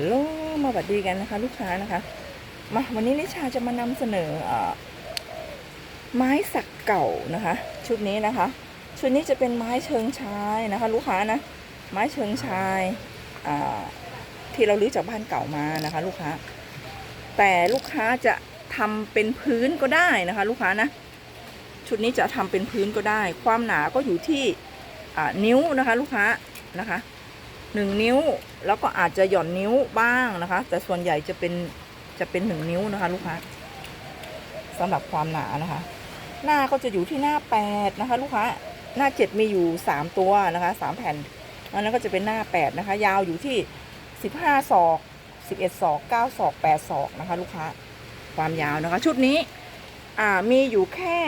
ฮัลโหลมาบัดดีกันนะคะ ลูกค้านะคะมาวันนี้นิชาจะมานำเสนออไม้สักเก่านะคะ ชุดนี้นะคะ ชุดนี้จะเป็นไม้เชิงชายนะคะ ลูกค้านะไม้เชิงชายที่เราลื้อจากบ้านเก่ามานะคะ ลูกค้า แต่ลูกค้าจะทำเป็นพื้นก็ได้นะคะ ลูกค้านะชุดนี้จะทำเป็นพื้นก็ได้ ความหนาก็อยู่ที่นิ้วนะคะ ลูกค้านะคะ หนึ่งนิ้ว แล้วก็อาจจะหย่อนนิ้วบ้างนะคะ แต่ส่วนใหญ่จะเป็นจะเป็นหนึ่งนิ้วนะคะ ลูกค้าสำหรับความหนานะคะ หน้าก็จะอยู่ที่หน้าแปดนะคะ ลูกค้าหน้าเจ็ดมีอยู่สามตัวนะคะสามแผ่นอันนั้นก็จะเป็นหน้าแปดนะคะ ยาวอยู่ที่สิบห้าศอกสิบเอ็ดศอกเก้าศอกแปดศอกนะคะ ลูกค้าความยาวนะคะ ชุดนี้อ่ามีอยู่แค่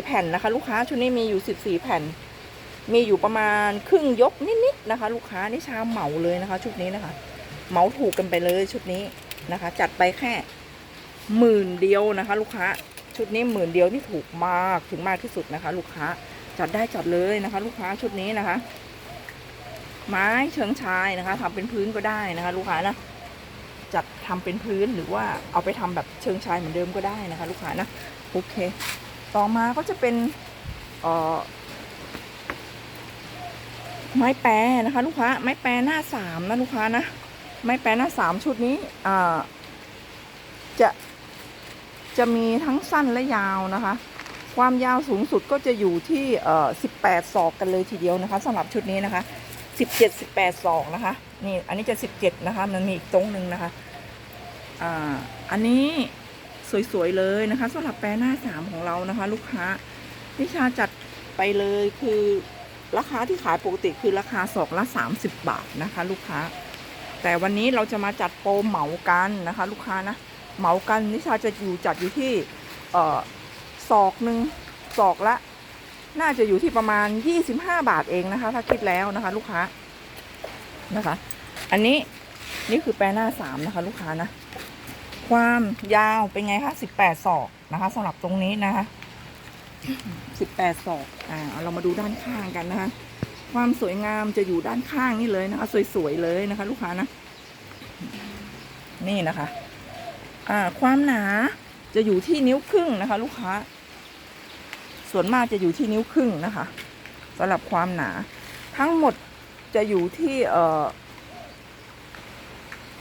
14 แผ่นนะคะ ลูกค้าชุดนี้มีอยู่ 14 แผ่น มีอยู่ประมาณครึ่งยกนิดๆนะคะ ลูกค้านี่ชาเหมาเลยนะคะ ชุดนี้นะคะ เหมาถูกกันไปเลยชุดนี้นะคะ จัดไปแค่หมื่นเดียวนะคะ ลูกค้าชุดนี้หมื่นเดียวนี่ถูกมากถึงมากที่สุดนะคะ ลูกค้าจัดได้จัดเลยนะคะ ลูกค้าชุดนี้นะคะ ไม้เชิงชายนะคะทำเป็นพื้นก็ได้นะคะ ลูกค้านะจัดทำเป็นพื้นหรือว่าเอาไปทำแบบเชิงชายเหมือนเดิมก็ได้นะคะ ลูกค้านะโอเค ต่อมาก็จะเป็นเอ่อ ไม้แปรนะคะ ลูกค้า ไม้แปรหน้าสามนะลูกค้านะ ไม้แปรหน้าสามชุดนี้อ่าจะจะมีทั้งสั้นและยาวนะคะ ความยาวสูงสุดก็จะอยู่ที่เอ่อ18ศอกกันเลยทีเดียวนะคะสำหรับชุดนี้นะคะ17 18ศอกนะคะ นี่อันนี้จะ17นะคะ มันมีอีกตรงหนึ่งนะคะอ่าอันนี้สวยๆเลยนะคะสำหรับแปรหน้าสามของเรานะคะ ลูกค้านิชาจัดไปเลยคือ ราคาที่ขายปกติคือราคาศอกละ 30 บาทนะคะ ลูกค้า แต่วันนี้เราจะมาจัดโปรเหมากันนะคะ ลูกค้านะเหมากันนิชาจะอยู่จัดอยู่ที่เอ่อศอกหนึ่งศอกละ น่าจะอยู่ที่ประมาณ 25 บาทเองนะคะ ถ้าคิดแล้วนะคะ ลูกค้านะคะ อันนี้นี่คือแปรหน้าสามนะคะ ลูกค้านะ ความยาวเป็นไงคะ 18 ศอกนะคะสำหรับตรงนี้นะคะ 18ศอกอ่าเอาเรามาดูด้านข้างกันนะคะความสวยงามจะอยู่ด้านข้างนี่เลยนะคะ สวยๆเลยนะคะ ลูกค้านะ นี่นะคะอ่าความหนาจะอยู่ที่นิ้วครึ่งนะคะ ลูกค้า ส่วนมากจะอยู่ที่นิ้วครึ่งนะคะสำหรับความหนา ทั้งหมดจะอยู่ที่เอ่อ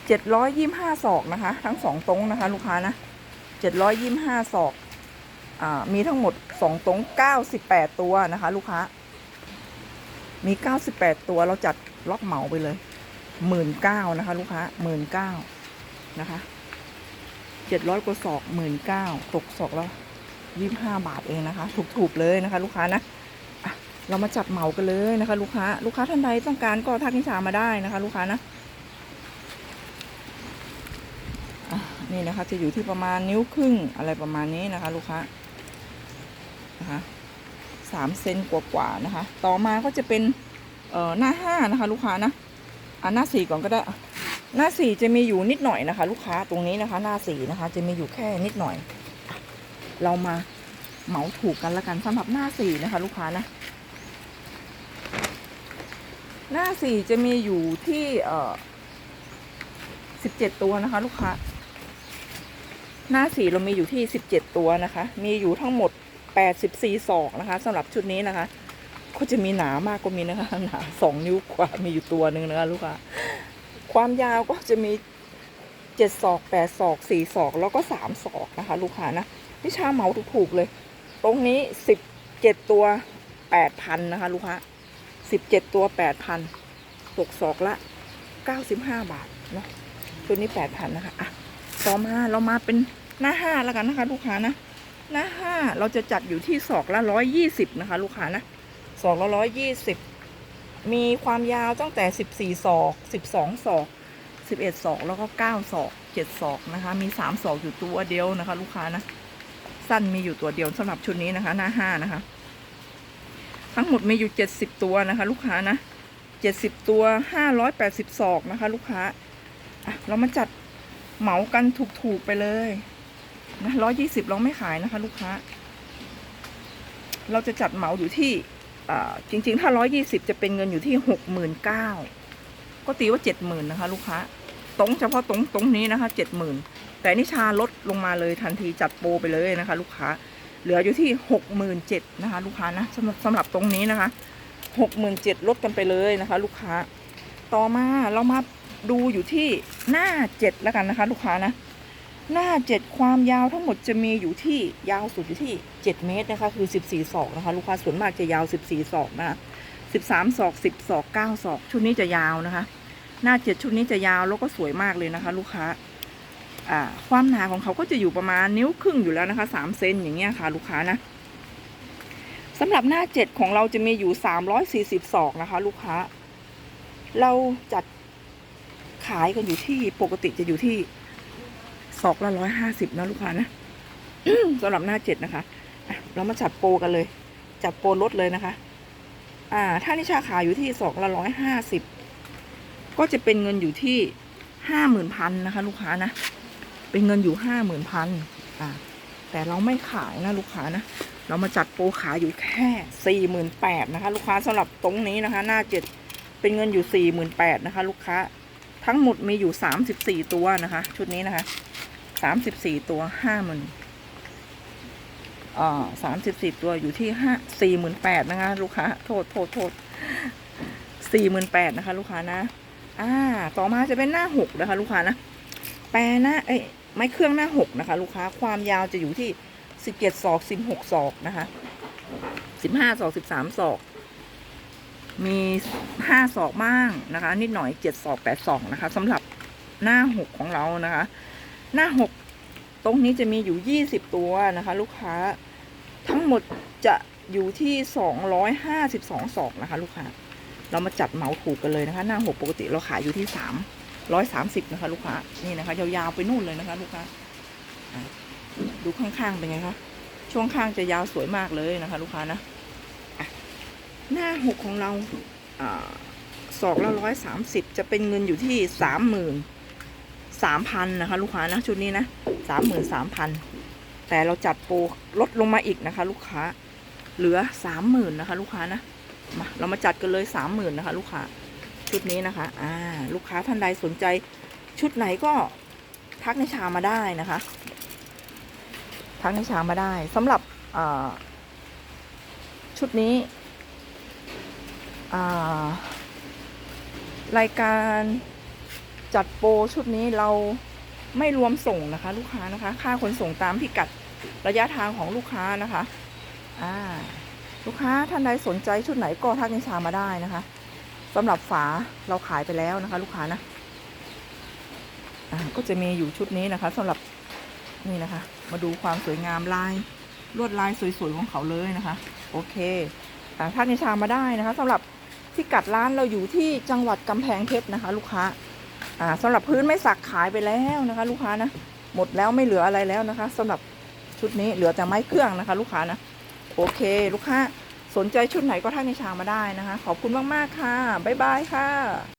เจ็ดร้อยยี่ห้าศอกนะคะ ทั้งสองตรงนะคะ ลูกค้านะเจ็ดร้อยยี่ห้าศอกอ่ามีทั้งหมด สองตรงเก้าสิบแปดตัวนะคะ ลูกค้า มีเก้าสิบแปดตัวเราจัดล็อกเหมาไปเลยหมื่นเก้านะคะ ลูกค้าหมื่นเก้านะคะเจ็ดร้อยกว่าศอกหมื่นเก้าตกศอกแล้วยี่สิบห้าบาทเองนะคะ ถูกๆเลยนะคะ ลูกค้านะเรามาจัดเหมากันเลยนะคะ ลูกค้า ลูกค้าท่านใดต้องการก็ทักนิชามาได้นะคะ ลูกค้านะนี่นะคะ จะอยู่ที่ประมาณนิ้วครึ่งอะไรประมาณนี้นะคะ ลูกค้า นะคะสามเซนกว่าๆนะคะ ต่อมาก็จะเป็นเอ่อหน้าห้านะคะลูกค้านะอะหน้าสี่ก่อนก็ได้หน้าสี่จะมีอยู่นิดหน่อยนะคะ ลูกค้าตรงนี้นะคะ หน้าสี่นะคะ จะมีอยู่แค่นิดหน่อย เรามาเหมาถูกกันละกันสำหรับหน้าสี่นะคะ ลูกค้านะหน้าสี่จะมีอยู่ที่เอ่อสิบเจ็ดตัวนะคะ ลูกค้า หน้าสี่เรามีอยู่ที่สิบเจ็ดตัวนะคะ มีอยู่ทั้งหมด แปดสิบสี่ศอกนะคะสำหรับชุดนี้นะคะก็จะมีหนามากก็มีนะคะหนาสองนิ้วกว่ามีอยู่ตัวหนึ่งนะคะลูกค้าความยาวก็จะมีเจ็ดศอกแปดศอกสี่ศอกแล้วก็สามศอกนะคะ ลูกค้านะนิชาเหมาถูกๆเลย ตรงนี้สิบเจ็ดตัวแปดพันนะคะ ลูกค้าสิบเจ็ดตัวแปดพันตกศอกละเก้าสิบห้าบาทเนาะตัวนี้แปดพันนะคะอะต่อมาเรามาเป็นหน้าห้าแล้วกันนะคะ ลูกค้านะ หน้าห้าเราจะจัดอยู่ที่ศอกละร้อยยี่สิบนะคะ ลูกค้านะศอกละร้อยยี่สิบมีความยาวตั้งแต่สิบสี่ศอกสิบสองศอกสิบเอ็ดศอกแล้วก็เก้าศอกเจ็ดศอกนะคะ มีสามศอกอยู่ตัวเดียวนะคะ ลูกค้านะสั้นมีอยู่ตัวเดียวสำหรับชุดนี้นะคะ หน้าห้านะคะ ทั้งหมดมีอยู่เจ็ดสิบตัวนะคะ ลูกค้านะเจ็ดสิบตัวห้าร้อยแปดสิบศอกนะคะ ลูกค้าอะเรามาจัดเหมากันถูกๆไปเลย นะร้อยยี่สิบเราไม่ขายนะคะ ลูกค้า เราจะจัดเหมาอยู่ที่จริง ๆ ถ้าร้อยยี่สิบจะเป็นเงินอยู่ที่หกหมื่นเก้าก็ตีว่าเจ็ดหมื่นนะคะ ลูกค้าตรงเฉพาะตรงตรงนี้นะคะเจ็ดหมื่นแต่นิชาลดลงมาเลยทันทีจัดโปรไปเลยนะคะ ลูกค้า เหลืออยู่ที่หกหมื่นเจ็ดนะคะ ลูกค้านะสำหรับสำหรับตรงนี้นะคะหกหมื่นเจ็ดลดกันไปเลยนะคะ ลูกค้า ต่อมาเรามาดูอยู่ที่หน้าเจ็ดแล้วกันนะคะ ลูกค้านะ หน้าเจ็ดความยาวทั้งหมดจะมีอยู่ที่ยาวสุดอยู่ที่เจ็ดเมตรนะคะ คือสิบสี่ศอกนะคะ ลูกค้าส่วนมากจะยาวสิบสี่ศอกนะคะสิบสามศอกสิบศอกเก้าศอก ชุดนี้จะยาวนะคะ หน้าเจ็ดชุดนี้จะยาวแล้วก็สวยมากเลยนะคะ ลูกค้าอ่าความหนาของเขาก็จะอยู่ประมาณนิ้วครึ่งอยู่แล้วนะคะสามเซนอย่างเงี้ยค่ะ ลูกค้านะสำหรับหน้าเจ็ดของเราจะมีอยู่สามร้อยสี่สิบศอกนะคะ ลูกค้า เราจัดขายกันอยู่ที่ปกติจะอยู่ที่ ศอกละร้อยห้าสิบนะลูกค้านะสำหรับหน้าเจ็ดนะคะเรามาจัดโปรกันเลย จัดโปรลดเลยนะคะ อ่า ถ้านิชาขายอยู่ที่ศอกละร้อยห้าสิบก็จะเป็นเงินอยู่ที่ห้าหมื่นพันนะคะ ลูกค้านะ เป็นเงินอยู่ห้าหมื่นพันอ่า แต่เราไม่ขายนะลูกค้านะ เรามาจัดโปรขายอยู่แค่สี่หมื่นแปดนะคะ ลูกค้าสำหรับตรงนี้นะคะ หน้าเจ็ดเป็นเงินอยู่สี่หมื่นแปดนะคะ ลูกค้า ทั้งหมดมีอยู่สามสิบสี่ตัวนะคะ ชุดนี้นะคะ สามสิบสี่ตัวห้าหมื่นอ่าสามสิบสี่ตัวอยู่ที่ห้าสี่หมื่นแปดนะคะ ลูกค้า โทษโทษโทษสี่หมื่นแปดนะคะ ลูกค้านะ อ่า ต่อมาจะเป็นหน้าหกนะคะ ลูกค้านะ แปรหน้า เอ้ย ไม้เครื่องหน้าหกนะคะ ลูกค้า ความยาวจะอยู่ที่สิบเจ็ดศอกสิบหกศอกนะคะสิบห้าศอกสิบสามศอกมีห้าศอกบ้างนะคะ นิดหน่อยเจ็ดศอกแปดศอกนะคะสำหรับหน้าหกของเรานะคะ หน้าหกตรงนี้จะมีอยู่ยี่สิบตัวนะคะ ลูกค้าทั้งหมดจะอยู่ที่สองร้อยห้าสิบสองศอกนะคะ ลูกค้า เรามาจัดเหมาถูกกันเลยนะคะ หน้าหกปกติเราขายอยู่ที่สามร้อยสามสิบนะคะ ลูกค้านี่นะคะ ยาวๆไปนู่นเลยนะคะ ลูกค้าดูข้างๆเป็นไงคะช่วงข้างจะยาวสวยมากเลยนะคะ ลูกค้านะะหน้าหกของเราอ่าศอกละร้อยสามสิบจะเป็นเงินอยู่ที่สามหมื่น สามพันนะคะ ลูกค้านะชุดนี้นะสามหมื่นสามพันแต่เราจัดโปรลดลงมาอีกนะคะ ลูกค้า เหลือสามหมื่นนะคะ ลูกค้านะมาเรามาจัดกันเลยสามหมื่นนะคะ ลูกค้าชุดนี้นะคะอ่าลูกค้าท่านใดสนใจ ชุดไหนก็ทักในชามาได้นะคะ ทักในชามาได้สำหรับอ่าชุดนี้อ่ารายการ จัดโปรชุดนี้เราไม่รวมส่งนะคะ ลูกค้านะคะ ค่าขนส่งตามพิกัดระยะทางของลูกค้านะคะ อ่า ลูกค้าท่านใดสนใจชุดไหนก็ทักนิชามาได้นะคะสำหรับฝาเราขายไปแล้วนะคะ ลูกค้านะอ่าก็จะมีอยู่ชุดนี้นะคะสำหรับนี่นะคะ มาดูความสวยงามลายลวดลายสวยๆของเขาเลยนะคะ โอเคอ่าทักนิชามาได้นะคะสำหรับที่กัดร้านเราอยู่ที่จังหวัดกำแพงเพชรนะคะ ลูกค้า อ่าสำหรับพื้นไม่สักขายไปแล้วนะคะ ลูกค้านะ หมดแล้วไม่เหลืออะไรแล้วนะคะสำหรับชุดนี้เหลือแต่ไม้เครื่องนะคะ ลูกค้านะ โอเค ลูกค้าสนใจชุดไหนก็ทักในชามาได้นะคะ ขอบคุณมาก ๆ ค่ะ บ๊ายบายค่ะ